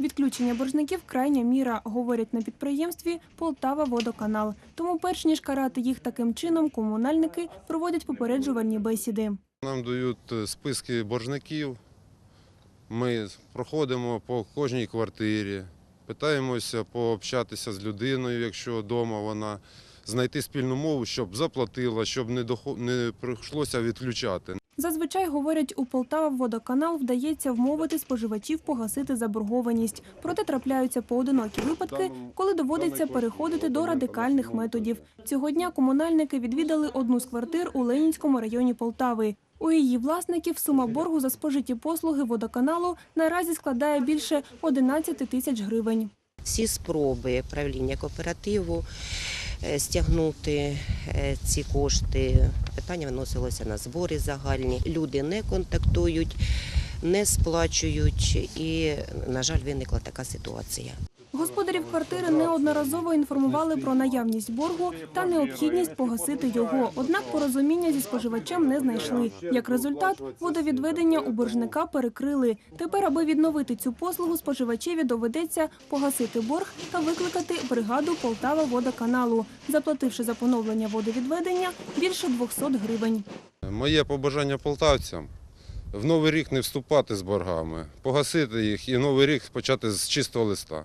Відключення боржників крайня міра, говорять на підприємстві Полтава Водоканал. Тому, перш ніж карати їх таким чином, комунальники проводять попереджувальні бесіди. Нам дають е, списки боржників. Ми проходимо по кожній квартирі, питаємося пообщатися з людиною, якщо вдома вона, знайти спільну мову, щоб заплатила, щоб не, дохо- не прийшлося відключати. Зазвичай, говорять, у Полтава водоканал вдається вмовити споживачів погасити заборгованість. Проте трапляються поодинокі випадки, коли доводиться переходити до радикальних методів. Цього дня комунальники відвідали одну з квартир у Ленінському районі Полтави. У її власників сума боргу за спожиті послуги водоканалу наразі складає більше 11 тисяч гривень. всі спроби правління кооперативу стягнути е, ці кошти. Питання виносилося на збори загальні. Люди не контактують, не сплачують, і, на жаль, виникла така ситуація. Господарів квартири неодноразово інформували про наявність боргу та необхідність погасити його. Однак порозуміння зі споживачем не знайшли. Як результат, водовідведення у боржника перекрили. Тепер, аби відновити цю послугу, споживачеві доведеться погасити борг та викликати бригаду Полтава водоканалу, заплативши за поновлення водовідведення більше 200 гривень. Моє побажання полтавцям в новий рік не вступати з боргами, погасити їх і новий рік почати з чистого листа.